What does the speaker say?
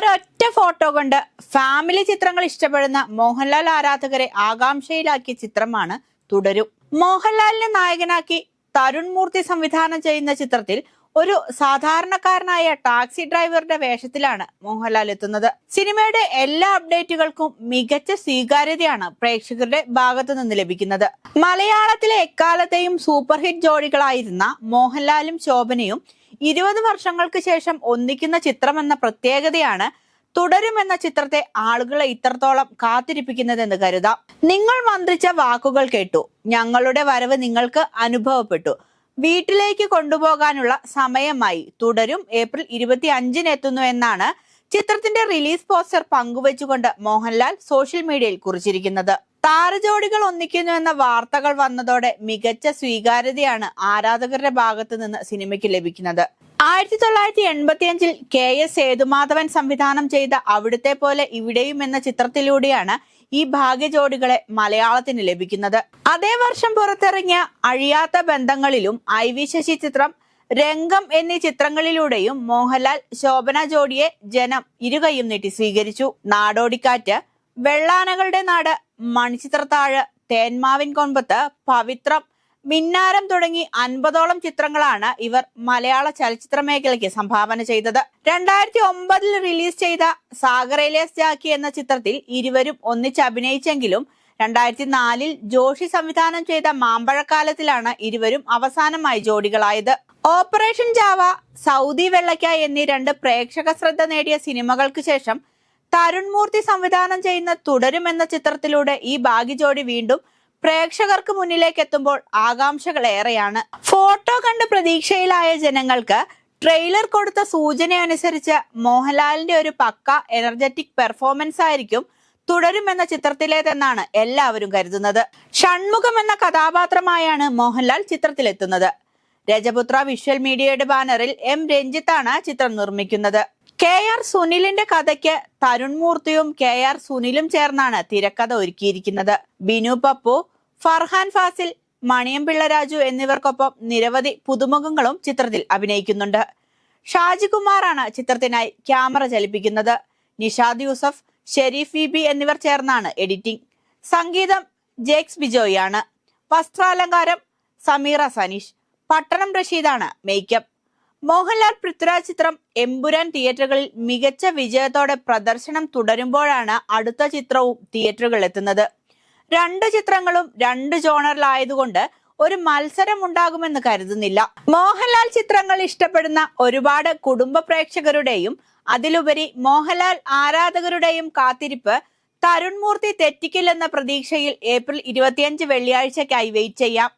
ഒരൊറ്റ ഫോട്ടോ കൊണ്ട് ഫാമിലി ചിത്രങ്ങൾ ഇഷ്ടപ്പെടുന്ന മോഹൻലാൽ ആരാധകരെ ആകാംക്ഷയിലാക്കിയ ചിത്രമാണ് തുടരും. മോഹൻലാലിനെ നായകനാക്കി തരുൺ മൂർത്തി സംവിധാനം ചെയ്യുന്ന ചിത്രത്തിൽ ഒരു സാധാരണക്കാരനായ ടാക്സി ഡ്രൈവറുടെ വേഷത്തിലാണ് മോഹൻലാൽ എത്തുന്നത്. സിനിമയുടെ എല്ലാ അപ്ഡേറ്റുകൾക്കും മികച്ച സ്വീകാര്യതയാണ് പ്രേക്ഷകരുടെ ഭാഗത്തു നിന്ന് ലഭിക്കുന്നത്. മലയാളത്തിലെ എക്കാലത്തെയും സൂപ്പർ ഹിറ്റ് ജോഡികളായിരുന്ന മോഹൻലാലും ശോഭനയും ഇരുപത് വർഷങ്ങൾക്ക് ശേഷം ഒന്നിക്കുന്ന ചിത്രം എന്ന പ്രത്യേകതയാണ് തുടരുമെന്ന ചിത്രത്തെ ആളുകളെ ഇത്രത്തോളം കാത്തിരിപ്പിക്കുന്നതെന്ന് കരുതാം. നിങ്ങൾ മന്ത്രിച്ച വാക്കുകൾ കേട്ടു. ഞങ്ങളുടെ വരവ് നിങ്ങൾക്ക് അനുഭവപ്പെട്ടു. വീട്ടിലേക്ക് കൊണ്ടുപോകാനുള്ള സമയമായി. തുടരും ഏപ്രിൽ ഇരുപത്തി അഞ്ചിന് എത്തുന്നു എന്നാണ് ചിത്രത്തിന്റെ റിലീസ് പോസ്റ്റർ പങ്കുവച്ചുകൊണ്ട് മോഹൻലാൽ സോഷ്യൽ മീഡിയയിൽ കുറിച്ചിരിക്കുന്നത്. താരജോഡികൾ ഒന്നിക്കുന്നു എന്ന വാർത്തകൾ വന്നതോടെ മികച്ച സ്വീകാര്യതയാണ് ആരാധകരുടെ ഭാഗത്തു നിന്ന് സിനിമയ്ക്ക് ലഭിക്കുന്നത്. ആയിരത്തി തൊള്ളായിരത്തി എൺപത്തി അഞ്ചിൽ കെ എസ് സേതുമാധവൻ സംവിധാനം ചെയ്ത അവിടുത്തെ പോലെ ഇവിടെയും എന്ന ചിത്രത്തിലൂടെയാണ് ഈ ഭാഗ്യജോഡികളെ മലയാളത്തിന് ലഭിക്കുന്നത്. അതേ വർഷം പുറത്തിറങ്ങിയ അഴിയാത്ത ബന്ധങ്ങളിലും ഐ വി ശശി ചിത്രം രംഗം എന്നീ ചിത്രങ്ങളിലൂടെയും മോഹൻലാൽ ശോഭന ജോഡിയെ ജനം ഇരുകൈയും നീട്ടി സ്വീകരിച്ചു. നാടോടിക്കാറ്റ് വെള്ളാനകളുടെ നാട് മണിച്ചിത്രത്താഴ് തേന്മാവിൻ കൊമ്പത്ത് പവിത്രം മിന്നാരം തുടങ്ങി അൻപതോളം ചിത്രങ്ങളാണ് ഇവർ മലയാള ചലച്ചിത്ര മേഖലയ്ക്ക് സംഭാവന ചെയ്തത്. രണ്ടായിരത്തി ഒമ്പതിൽ റിലീസ് ചെയ്ത സാഗറേലേസ് ജാക്കി എന്ന ചിത്രത്തിൽ ഇരുവരും ഒന്നിച്ച് അഭിനയിച്ചെങ്കിലും രണ്ടായിരത്തി നാലിൽ ജോഷി സംവിധാനം ചെയ്ത മാമ്പഴക്കാലത്തിലാണ് ഇരുവരും അവസാനമായി ജോഡികളായത്. ഓപ്പറേഷൻ ജാവ സൗദി വെള്ളയ്ക്ക എന്നീ രണ്ട് പ്രേക്ഷക ശ്രദ്ധ നേടിയ സിനിമകൾക്ക് ശേഷം തരുൺ മൂർത്തി സംവിധാനം ചെയ്യുന്ന തുടരും എന്ന ചിത്രത്തിലൂടെ ഈ ഭാഗ്യജോടി വീണ്ടും പ്രേക്ഷകർക്ക് മുന്നിലേക്ക് എത്തുമ്പോൾ ആകാംക്ഷകൾ ഏറെയാണ് ഫോട്ടോ കണ്ട് പ്രതീക്ഷയിലായ ജനങ്ങൾക്ക് ട്രെയിലർ കൊടുത്ത സൂചന അനുസരിച്ച് മോഹൻലാലിന്റെ ഒരു പക്ക എനർജറ്റിക് പെർഫോമൻസ് ആയിരിക്കും തുടരും എന്ന ചിത്രത്തിലേതെന്നാണ് എല്ലാവരും കരുതുന്നത്. ഷൺമുഖം എന്ന കഥാപാത്രമായാണ് മോഹൻലാൽ ചിത്രത്തിലെത്തുന്നത്. രജപുത്ര വിഷ്വൽ മീഡിയയുടെ ബാനറിൽ എം രഞ്ജിത്താണ് ചിത്രം നിർമ്മിക്കുന്നത്. കെ ആർ സുനിലിന്റെ കഥയ്ക്ക് തരുൺ മൂർത്തിയും കെ ആർ സുനിലും ചേർന്നാണ് തിരക്കഥ ഒരുക്കിയിരിക്കുന്നത്. ബിനു പപ്പു ഫർഹാൻ ഫാസിൽ മണിയം പിള്ളരാജു എന്നിവർക്കൊപ്പം നിരവധി പുതുമുഖങ്ങളും ചിത്രത്തിൽ അഭിനയിക്കുന്നുണ്ട്. ഷാജികുമാറാണ് ചിത്രത്തിനായി ക്യാമറ ചലിപ്പിക്കുന്നത്. നിഷാദ് യൂസഫ് ഷെരീഫ് വി ബി എന്നിവർ ചേർന്നാണ് എഡിറ്റിംഗ്. സംഗീതം ജേക്സ് ബിജോയാണ് വസ്ത്രാലങ്കാരം സമീറ സനീഷ്. പട്ടണം റഷീദാണ് മേക്കപ്പ്. മോഹൻലാൽ പൃഥ്വിരാജ് ചിത്രം എമ്പുരാൻ തിയേറ്ററുകളിൽ മികച്ച വിജയത്തോടെ പ്രദർശനം തുടരുമ്പോഴാണ് അടുത്ത ചിത്രവും തിയേറ്ററുകളിൽ എത്തുന്നത്. രണ്ട് ചിത്രങ്ങളും രണ്ട് ജോണറിലായതുകൊണ്ട് ഒരു മത്സരം ഉണ്ടാകുമെന്ന് കരുതുന്നില്ല. മോഹൻലാൽ ചിത്രങ്ങൾ ഇഷ്ടപ്പെടുന്ന ഒരുപാട് കുടുംബ പ്രേക്ഷകരുടെയും അതിലുപരി മോഹൻലാൽ ആരാധകരുടെയും കാത്തിരിപ്പ് തരുൺമൂർത്തി തെറ്റിക്കില്ലെന്ന പ്രതീക്ഷയിൽ ഏപ്രിൽ ഇരുപത്തിയഞ്ച് വെള്ളിയാഴ്ചയ്ക്കായി വെയിറ്റ് ചെയ്യാം.